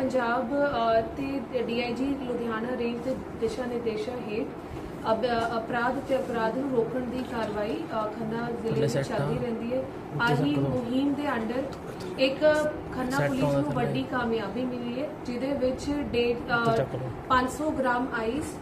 ਪੰਜਾਬ ਤੇ DIG Ludhiana range ਦੇ ਦਿਸ਼ਾ ਨਿਰਦੇਸ਼ਾਂ ਹੇਠ ਅਬ ਅਪਰਾਧ ਤੇ ਅਪਰਾਧ ਨੂੰ ਰੋਕਣ ਦੀ ਕਾਰਵਾਈ ਖੰਨਾ ਜ਼ਿਲ੍ਹੇ ਵਿੱਚ ਚੱਲਦੀ ਰਹਿੰਦੀ ਹੈ। ਆਹੀ ਮੁਹਿੰਮ ਦੇ ਅੰਡਰ ਇੱਕ ਖੰਨਾ ਪੁਲਿਸ ਨੂੰ ਵੱਡੀ ਕਾਮਯਾਬੀ ਮਿਲੀ ਹੈ ਜਿਹਦੇ ਵਿੱਚ ਡੇਢ ਅ, 500 ਗ੍ਰਾਮ ਆਈਸ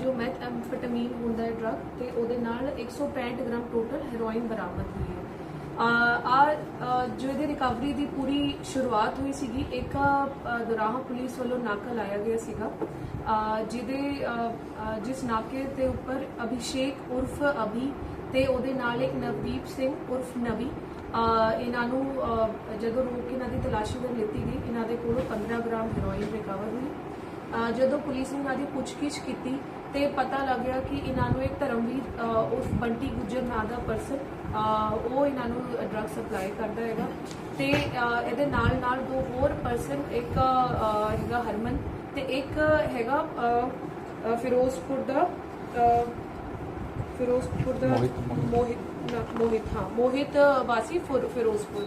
ਜੋ ਮੈਥ ਐਮਫੈਟਾਮੀਨ ਹੁੰਦਾ ਹੈ ਡਰਗ ਤੇ ਉਹਦੇ ਨਾਲ 165 ਗ੍ਰਾਮ ਟੋਟਲ ਹੈਰੋਇਨ ਬਰਾਮਦ ਹੋਈ ਹੈ। ਆ ਰਿਕਵਰੀ ਦੀ ਪੂਰੀ ਸ਼ੁਰੂਆਤ ਹੋਈ ਸੀਗੀ। ਇੱਕ ਅ, ਦੁਰਾਹਾ ਪੁਲਿਸ ਵੱਲੋਂ ਨਾਕਾ ਲਾਇਆ ਗਿਆ ਸੀਗਾ। ਜਿਹਦੇ ਜਿਸ ਨਾਕੇ ਦੇ ਉੱਪਰ ਅਭਿਸ਼ੇਕ ਉਰਫ ਅਭੀ ਤੇ ਉਹਦੇ ਨਾਲ ਇੱਕ ਨਵਦੀਪ ਸਿੰਘ ਉਰਫ ਨਵੀ। ਇਹਨਾਂ ਨੂੰ ਜਦੋਂ ਰੋਕ ਕੇ ਇਹਨਾਂ ਦੀ ਤਲਾਸ਼ੀ ਕਰ ਲਿੱਤੀ ਗਈ ਇਹਨਾਂ ਦੇ ਕੋਲੋਂ 15 ਗ੍ਰਾਮ ਹੈਰੋਇਨ ਰਿਕਵਰ ਹੋਈ। ਜਦੋਂ ਪੁਲਿਸ ਨੇ ਇਹਨਾਂ ਦੀ ਪੁੱਛਗਿੱਛ ਕੀਤੀ ਤੇ ਪਤਾ ਲੱਗਿਆ ਕਿ ਇਹਨਾਂ ਨੂੰ ਇੱਕ ਧਰਮਵੀਰ ਉਰਫ ਬੰਟੀ ਗੁੱਜਰ ਨਾਂ ਦਾ ਪਰਸਨ ਉਹ ਇਹਨਾਂ ਨੂੰ ਡਰੱਗ ਸਪਲਾਈ ਕਰਦਾ ਹੈਗਾ ਤੇ ਇਹਦੇ ਨਾਲ ਨਾਲ ਦੋ ਹੋਰ ਪਰਸਨ ਇੱਕ ਹੈਗਾ ਹਰਮਨ ਤੇ ਇੱਕ ਹੈਗਾ ਫਿਰੋਜ਼ਪੁਰ ਦਾ ਫਿਰੋਜ਼ਪੁਰ ਦਾ ਮੋਹਿਤ, ਮੋਹਿਤ। ਮੋਹਿਤ ਨਾ, ਮੋਹਿਤ ਹਾਂ ਮੋਹਿਤ ਵਾਸੀ ਫਿਰ- ਫਿਰੋਜ਼ਪੁਰ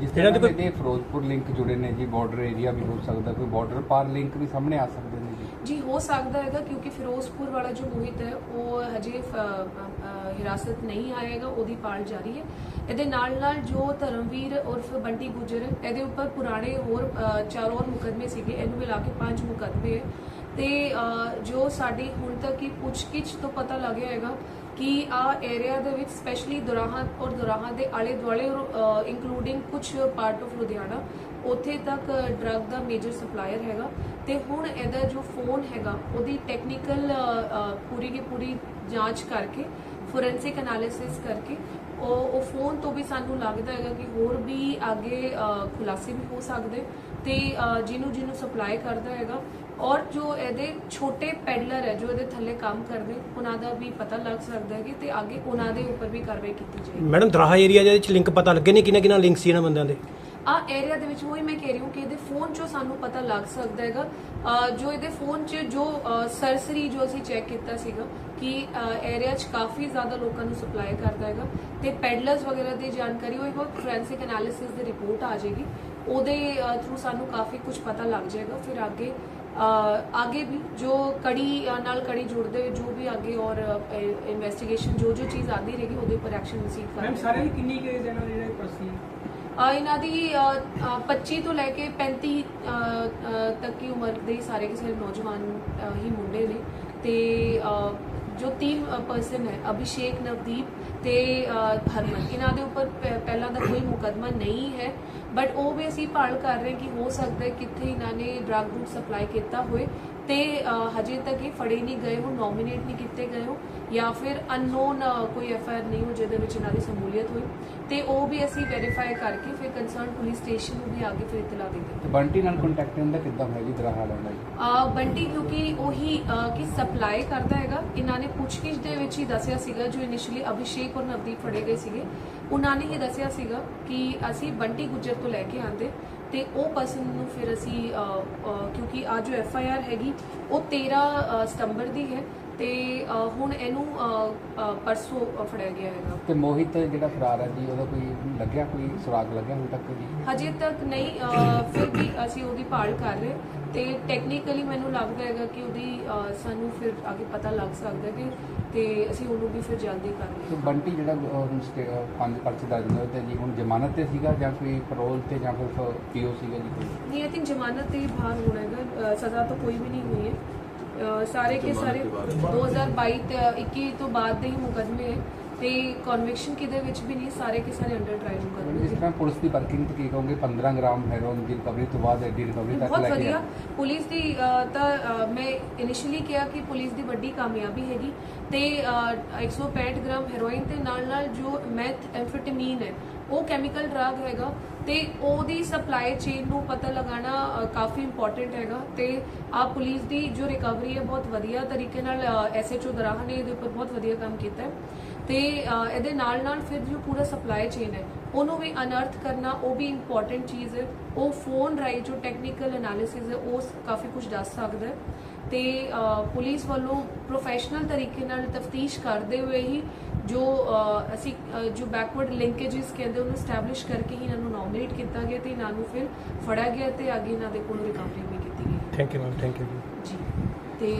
ਜਿਸ ਤਰ੍ਹਾਂ ਦੇ ਇਹਦੇ ਫਿਰੋਜ਼ਪੁਰ ਲਿੰਕ ਜੁੜੇ ਨੇ ਜੀ ਬਾਰਡਰ ਏਰੀਆ ਵੀ ਹੋ ਸਕਦਾ ਕੋਈ ਬਾਰਡਰ ਪਾਰ ਲਿੰਕ ਵੀ ਸਾਹਮਣੇ ਆ ਸਕਦੇ ਨੇ ਜੀ। ਜੀ ਹੋ ਸਕਦਾ ਹੈਗਾ ਕਿਉਂਕਿ ਫਿਰੋਜ਼ਪੁਰ ਵਾਲਾ ਜੋ ਮੋਹਿਤ ਹੈ ਉਹ ਹਜੇ ਹਿਰਾਸਤ ਨਹੀਂ ਆਏਗਾ ਉਹਦੀ ਪਾਲ ਜਾਰੀ ਹੈ। ਇਹਦੇ ਨਾਲ ਨਾਲ ਜੋ ਧਰਮਵੀਰ ਉਰਫ ਬੰਟੀ ਗੁਜਰ ਇਹਦੇ ਉੱਪਰ ਪੁਰਾਣੇ ਹੋਰ ਚਾਰ ਹੋਰ ਮੁਕਦਮੇ ਸੀਗੇ ਇਹਨੂੰ ਮਿਲਾ ਕੇ ਪੰਜ ਮੁਕਦਮੇ ਹੈ। ਤੇ ਜੋ ਸਾਡੀ ਹੁਣ ਤੱਕ ਦੀ ਪੁੱਛਗਿੱਛ ਤੋਂ ਪਤਾ ਲੱਗਿਆ ਹੈਗਾ ਕਿ ਆ ਏਰੀਆ ਦੇ ਵਿੱਚ ਸਪੈਸ਼ਲੀ ਦੁਰਾਹਾ ਔਰ ਦੁਰਾਹਾ ਦੇ ਆਲੇ ਦੁਆਲੇ ਇਨਕਲੂਡਿੰਗ ਕੁਝ ਪਾਰਟ ਆਫ ਲੁਧਿਆਣਾ, ਉੱਥੇ ਤੱਕ ਡਰੱਗ ਦਾ ਮੇਜਰ ਸਪਲਾਇਰ ਹੈਗਾ। ਤੇ ਹੁਣ ਇਹਦਾ ਜੋ ਫੋਨ ਹੈਗਾ, ਉਹਦੀ ਟੈਕਨੀਕਲ ਪੂਰੀ ਦੀ ਪੂਰੀ ਜਾਂਚ ਕਰਕੇ ਫੋਰੈਂਸਿਕ ਐਨਾਲਿਸਿਸ ਕਰਕੇ ਉਹ ਉਹ ਫੋਨ ਤੋਂ ਵੀ ਸਾਨੂੰ ਲੱਗਦਾ ਹੈਗਾ ਕਿ ਹੋਰ ਵੀ ਅੱਗੇ ਖੁਲਾਸੇ ਵੀ ਹੋ ਸਕਦੇ ਤੇ ਜਿਹਨੂੰ ਜਿਹਨੂੰ ਸਪਲਾਈ ਕਰਦਾ ਹੈਗਾ ਔਰ ਜੋ ਇਹਦੇ ਛੋਟੇ ਪੈਡਲਰ ਹੈ, ਜੋ ਇਹਦੇ ਥੱਲੇ ਕੰਮ ਕਰਦੇ, ਉਹਨਾਂ ਦਾ ਵੀ ਪਤਾ ਲੱਗ ਸਕਦਾ ਹੈ ਕਿ ਤੇ ਅੱਗੇ ਉਹਨਾਂ ਦੇ ਉੱਪਰ ਵੀ ਕਾਰਵਾਈ ਕੀਤੀ ਜਾਏਗੀ। ਮੈਡਮ ਦਰਾਹਾ ਏਰੀਆ ਦੇ ਵਿੱਚ ਲਿੰਕ ਪਤਾ ਲੱਗੇ ਨੇ ਕਿਹਨਾਂ ਕਿਹਨਾਂ ਲਿੰਕ ਸੀ ਇਹਨਾਂ ਬੰਦਿਆਂ ਦੇ? ਆ ਏਰੀਆ ਦੇ ਵਿੱਚ ਉਹੀ ਮੈਂ ਕਹਿ ਰਹੀ ਹਾਂ ਕਿ ਇਹਦੇ ਫੋਨ 'ਚੋਂ ਸਾਨੂੰ ਪਤਾ ਲੱਗ ਸਕਦਾ ਹੈਗਾ। ਜੋ ਇਹਦੇ ਫੋਨ 'ਚ ਜੋ ਸਰਸਰੀ ਜੋ ਅਸੀਂ ਚੈੱਕ ਕੀਤਾ ਸੀਗਾ ਕਿ ਏਰੀਆ 'ਚ ਕਾਫੀ ਜ਼ਿਆਦਾ ਲੋਕਾਂ ਨੂੰ ਸਪਲਾਈ ਕਰਦਾ ਹੈਗਾ ਤੇ ਪੈਡਲਰਸ ਵਗੈਰਾ ਦੀ ਜਾਣਕਾਰੀ ਉਹ ਇੱਕ ਫੋਰੈਂਸਿਕ ਐਨਾਲਿਸਿਸ ਦੀ ਰਿਪੋਰਟ ਆ ਜਾਏਗੀ। ਉਹਦੇ ਥਰੂ ਸਾਨੂੰ ਕਾਫੀ ਕੁਝ ਪਤਾ ਲੱਗ ਜਾਏਗਾ। ਫਿਰ ਅੱਗੇ ਅੱਗੇ ਵੀ ਜੋ ਕੜੀ ਨਾਲ ਕੜੀ ਜੁੜਦੇ ਜੋ ਵੀ ਅੱਗੇ ਔਰ ਇਨਵੈਸਟੀਗੇਸ਼ਨ ਜੋ ਜੋ ਚੀਜ਼ ਆਉਂਦੀ ਰਹੇਗੀ ਉਹਦੇ ਉੱਪਰ ਐਕਸ਼ਨ ਰਿਸੀਵ ਮੈਮ ਕਰਾਂਗੇ ਸਾਰੇ ਦੀ ਕਿੰਨੀ ਕੁ ਏਜ ਹੈ ਇਹਨਾਂ ਜਿਹੜੇ ਪਰਸਨ ਅ, ਇਹਨਾਂ ਦੀ ਅ, 25 ਤੋਂ ਲੈ ਕੇ 35 ਤੱਕ ਦੀ ਉਮਰ ਦੇ ਸਾਰੇ ਕਿਸੇ ਨੌਜਵਾਨ ਹੀ ਮੁੰਡੇ ਨੇ ਤੇ ਜੋ ਤਿੰਨ ਪਰਸਨ ਹੈ ਅਭਿਸ਼ੇਕ ਨਵਦੀਪ ਤੇ ਹਰਮਨ ਇਹਨਾਂ ਦੇ ਉੱਪਰ ਪਹਿਲਾਂ ਦਾ ਕੋਈ ਮੁਕਦਮਾ ਨਹੀਂ ਹੈ ਬਟ ਉਹ ਵੀ ਅਸੀਂ ਭਾਲ ਕਰ ਰਹੇ ਕਿ ਹੋ ਸਕਦਾ ਹੈ ਕਿੱਥੇ ਇਹਨਾਂ ਨੇ ਡਰੱਗ ਰੂਟ ਸਪਲਾਈ ਕੀਤਾ ਹੋਏ ਤੇ ਹਜੇ ਤੱਕ ਇਹ ਫੜੇ ਨਹੀਂ ਗਏ ਹੋ ਨੋਮੀਨੇਟ ਨਹੀਂ ਕੀਤੇ ਗਏ ਹੋ ਜਾਂ ਫਿਰ ਅਨਨੋਨ ਕੋਈ ਐਫ ਆਈ ਆਰ ਨਹੀਂ ਹੋ ਜਿਹਦੇ ਵਿੱਚ ਇਹਨਾਂ ਦੀ ਸ਼ਮੂਲੀਅਤ ਹੋਈ ਤੇ ਉਹ ਵੀ ਅਸੀਂ ਵੈਰੀਫਾਈ ਕਰਕੇ ਫਿਰ ਕੰਸਰਨ ਪੁਲਿਸ ਸਟੇਸ਼ਨ ਨੂੰ ਵੀ ਅੱਗੇ ਫਿਰ ਇਤਲਾ ਦੇ ਦਿੱਤੀ ਬੰਟੀ ਨਾਲ ਕੰਟੈਕਟ ਹੁੰਦਾ ਕਿੱਦਾਂ ਹੋਇਆ ਜੀ ਦਰਾਹਾ ਲੈਣਾ ਜੀ? ਬੰਟੀ ਕਿਉਂਕਿ ਉਹੀ ਕਿ ਸਪਲਾਈ ਕਰਦਾ ਹੈਗਾ ਇਹਨਾਂ ਨੇ ਪੁੱਛਗਿੱਛ ਦੇ ਵਿੱਚ ਹੀ ਦੱਸਿਆ ਸੀਗਾ ਜੋ ਇਨੀਸ਼ੀਅਲੀ ਅਭਿਸ਼ੇਕ ਔਰ ਨਵਦੀਪ ਫੜੇ ਗਏ ਸੀਗੇ ਉਹਨਾਂ ਨੇ ਹੀ ਦੱਸਿਆ ਸੀਗਾ ਕਿ ਅਸੀਂ ਬੰਟੀ ਗੁੱਜਰ ਤੋਂ ਲੈ ਕੇ ਆਂਦੇ ਤੇ ਉਹ ਪਰਸਨ ਨੂੰ ਫਿਰ ਅਸੀਂ ਅ, ਕਿਉਂਕਿ ਆ ਜੋ ਐਫ ਆਈ ਆਰ ਹੈਗੀ ਉਹ 13 ਸਤੰਬਰ ਦੀ ਹੈ ਤੇ ਹੁਣ ਇਹਨੂੰ ਅ, ਅ, ਪਰਸੋਂ ਅ, ਫੜਿਆ ਗਿਆ ਹੈਗਾ। ਤੇ ਮੋਹਿਤ ਜਿਹੜਾ ਫਰਾਰ ਹੈ ਜੀ ਉਹਦਾ ਕੋਈ ਲੱਗਿਆ ਕੋਈ ਸੁਰਾਗ ਲੱਗਿਆ ਹੁਣ ਤੱਕ ਜੀ? ਹਜੇ ਤੱਕ ਨਹੀਂ ਅਹ ਫਿਰ ਵੀ ਅਸੀਂ ਉਹਦੀ ਭਾਲ ਕਰ ਰਹੇ। ਤੇ ਟੈਕਨੀਕਲੀ ਮੈਨੂੰ ਲੱਗਦਾ ਹੈਗਾ ਕਿ ਉਹਦੀ ਅਹ ਸਾਨੂੰ ਫਿਰ ਅੱਗੇ ਪਤਾ ਲੱਗ ਸਕਦਾ ਕਿ ਤੇ ਅਸੀਂ ਉਹਨੂੰ ਵੀ ਫਿਰ ਜਲਦੀ ਕਰ ਤੇ ਲਈਏ ਬੰਟੀ ਜਿਹੜਾ ਅਹ, ਹੁਣ ਸਟੇ- ਅਹ, ਪੰਜ ਪਰਚੇ ਦਰਜ ਨੇ ਤੇ ਜੀ ਹੁਣ ਜ਼ਮਾਨਤ ਤੇ ਸੀਗਾ ਜਾਂ ਕੋਈ ਪੈਰੋਲ ਤੇ ਜਾਂ ਫਿਰ ਪੀਓ ਸੀਗਾ ਜੀ ਕੋਈ? ਨਹੀਂ ਆਈ ਥਿੰਕ ਜ਼ਮਾਨਤ ਤੇ ਹੀ ਬਾਹਰ ਹੋਣਾ ਹੈਗਾ। ਅਹ ਸਜ਼ਾ ਤਾਂ ਕੋਈ ਵੀ ਨਹੀਂ ਹੋਈ ਹੈ। ਅਹ ਸਾਰੇ ਕੇ ਸਾਰੇ 2022 ਤੇ 21 ਤੋਂ ਬਾਅਦ ਦੇ ਹੀ ਮੁਕਦਮੇ ਹੈ ਤੇ ਕਨਵਿਕਸ਼ਨ ਕਿਦੇ ਵਿੱਚ ਵੀ ਨਹੀਂ ਸਾਰੇ ਕੇ ਸਾਰੇ ਅੰਡਰ ਟ੍ਰਾਇਲ ਜਿਸ ਮੁਕਦਮੇ ਤਰ੍ਹਾਂ ਪੁਲਿਸ ਦੀ ਵਰਕਿੰਗ ਤੇ ਕੀ ਕਹੋਗੇ? 15 ਗ੍ਰਾਮ ਹੈਰੋਨ ਦੀ ਰਿਕਵਰੀ ਤੋਂ ਬਾਅਦ ਐਡੀ ਰਿਕਵਰੀ ਤੱਕ ਬਹੁਤ ਲੈ ਕੇ ਵਧੀਆ। ਆਏ। ਪੁਲਿਸ ਦੀ ਤਾਂ ਮੈਂ ਇਨੀਸ਼ੀਅਲੀ ਕਿਹਾ ਕਿ ਪੁਲਿਸ ਦੀ ਵੱਡੀ ਕਾਮਯਾਬੀ ਹੈਗੀ ਤੇ ਅ, 165 ਗ੍ਰਾਮ ਹੈਰੋਇਨ ਤੇ ਨਾਲ ਨਾਲ ਜੋ ਮੈਥ ਐਮਫੈਟਾਮੀਨ ਹੈ ਉਹ ਕੈਮੀਕਲ ਡਰਗ ਹੈਗਾ ਤੇ ਉਹਦੀ ਸਪਲਾਈ ਚੇਨ ਨੂੰ ਪਤਾ ਲਗਾਉਣਾ ਅ, ਕਾਫੀ ਇੰਪੋਰਟੈਂਟ ਹੈਗਾ ਤੇ ਆ ਪੁਲਿਸ ਦੀ ਜੋ ਰਿਕਵਰੀ ਹੈ ਬਹੁਤ ਵਧੀਆ ਤਰੀਕੇ ਨਾਲ ਐਸਐਚਓ ਦਰਾਹਾ ਨੇ ਇਹਦੇ ਉੱਪਰ ਬਹੁਤ ਵਧੀਆ ਕੰਮ ਕੀਤਾ ਤੇ ਇਹਦੇ ਨਾਲ ਨਾਲ ਫਿਰ ਜੋ ਪੂਰਾ ਸਪਲਾਈ ਚੇਨ ਹੈ ਉਹਨੂੰ ਵੀ ਅਨਰਥ ਕਰਨਾ ਉਹ ਵੀ ਇੰਪੋਰਟੈਂਟ ਚੀਜ਼ ਹੈ। ਉਹ ਫੋਨ ਰਾਈ ਜੋ ਟੈਕਨੀਕਲ ਐਨਾਲਿਸਿਸ ਹੈ ਉਹ ਕਾਫੀ ਕੁਝ ਦੱਸ ਸਕਦਾ ਹੈ। ਤੇ ਪੁਲਿਸ ਵੱਲੋਂ ਪ੍ਰੋਫੈਸ਼ਨਲ ਤਰੀਕੇ ਨਾਲ ਤਫਤੀਸ਼ ਕਰਦੇ ਹੋਏ ਹੀ ਜੋ ਅਸੀਂ ਜੋ ਬੈਕਵਰਡ ਲਿੰਕੇजेस ਕਹਿੰਦੇ ਉਹਨੂੰ ਸਟੈਬਲਿਸ਼ ਕਰਕੇ ਹੀ ਇਹਨਾਂ ਨੂੰ ਨੋਮੀਨੇਟ ਕੀਤਾ ਗਿਆ ਤੇ ਇਹਨਾਂ ਨੂੰ ਫਿਰ ਫੜਿਆ ਗਿਆ ਤੇ ਅੱਗੇ ਇਹਨਾਂ ਦੇ ਕੋਲ ਰਿਕਵਰੀ ਵੀ ਕੀਤੀ ਗਈ thank you ma'am thank you ji. ਤੇ